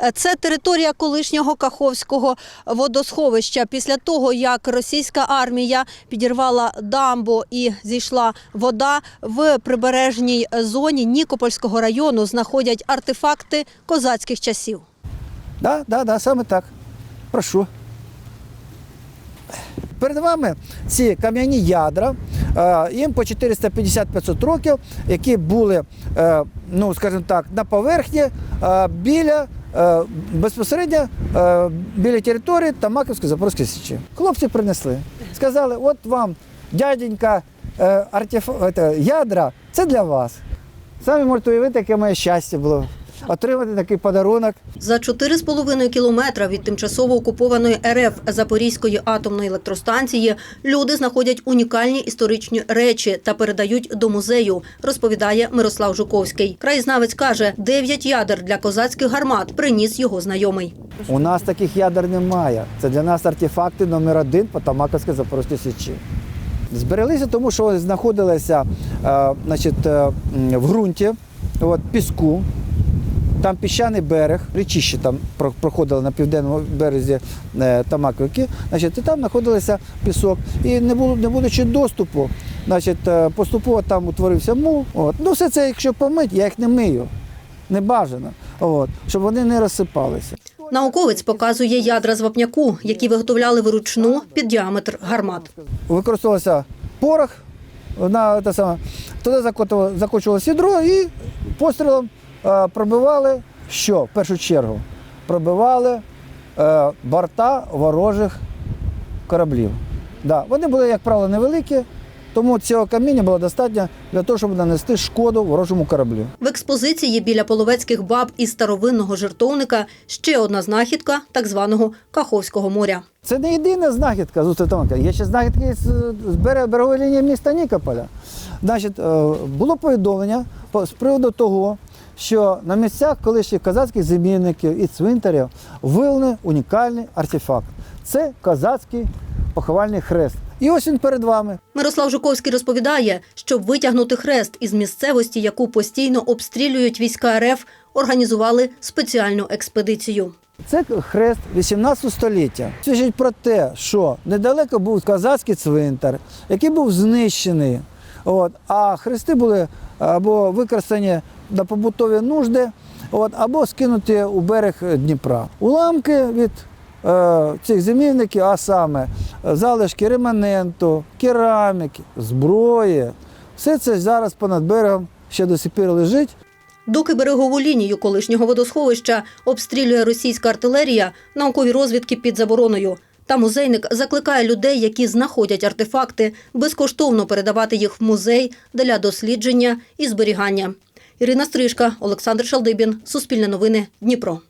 Е, Це територія колишнього Каховського водосховища. Після того, як російська армія підірвала дамбу і зійшла вода в прибережній зоні Нікопольського району, знаходять артефакти козацьких часів. Да, да, да, саме так. Прошу. Перед вами ці кам'яні ядра, е, їм по 450-500 років, які були, е, ну, скажімо так, на поверхні біля. Е, Безпосередньо е, біля території Тамаківської Запорозької Січі. Хлопці принесли. Сказали, от вам, дяденька, е, артеф... ядра, це для вас. Самі можете уявити, яке моє щастя було отримати такий подарунок. За 4,5 кілометра від тимчасово окупованої РФ Запорізької атомної електростанції люди знаходять унікальні історичні речі та передають до музею, розповідає Мирослав Жуковський. Краєзнавець каже, 9 ядер для козацьких гармат приніс його знайомий. У нас таких ядер немає. Це для нас артефакти номер один по Тамаковській Запорозькій Січі. Збереглися, тому що знаходилися е, значить, е, в ґрунті, от, піску. Там піщаний берег, річище там про- проходило на південному березі е, Тамаковки, значить, і там знаходилися пісок. І не було, не будучи доступу, значить, е, поступово там утворився мул. От. Ну, все це, якщо помить, я їх не мию. Не бажано, от, щоб вони не розсипалися. Науковець показує ядра з вапняку, які виготовляли вручну під діаметр гармат. використовувався порох, на те саме, туди закочувалося ядро і пострілом пробивали що в першу чергу? Пробивали е, борта ворожих кораблів. Да, вони були, як правило, невеликі, тому цього каміння було достатньо для того, щоб нанести шкоду ворожому кораблю. В експозиції біля половецьких баб із старовинного жертовника ще одна знахідка так званого Каховського моря. Це не єдина знахідка з. Є ще знахідки з, з бере- берегової лінії міста Нікополя. Значить, е, було повідомлення по- з приводу того, що на місцях колишніх козацьких зимівників і цвинтарів виявлений унікальний артефакт. Це козацький поховальний хрест. І ось він перед вами. Мирослав Жуковський розповідає, щоб витягнути хрест із місцевості, яку постійно обстрілюють війська РФ, організували спеціальну експедицію. Це хрест 18 століття. Свідчить про те, що недалеко був козацький цвинтар, який був знищений. От, а хрести були або використані на побутові нужди, от, або скинуті у берег Дніпра. Уламки від е, цих зимівників, а саме е, залишки реманенту, кераміки, зброї, все це зараз понад берегом ще до сих пір лежить. Доки берегову лінію колишнього водосховища обстрілює російська артилерія, наукові розвідки під забороною. Та музейник закликає людей, які знаходять артефакти, безкоштовно передавати їх в музей для дослідження і зберігання. Ірина Стрижка, Олександр Шалдибін, Суспільне новини, Дніпро.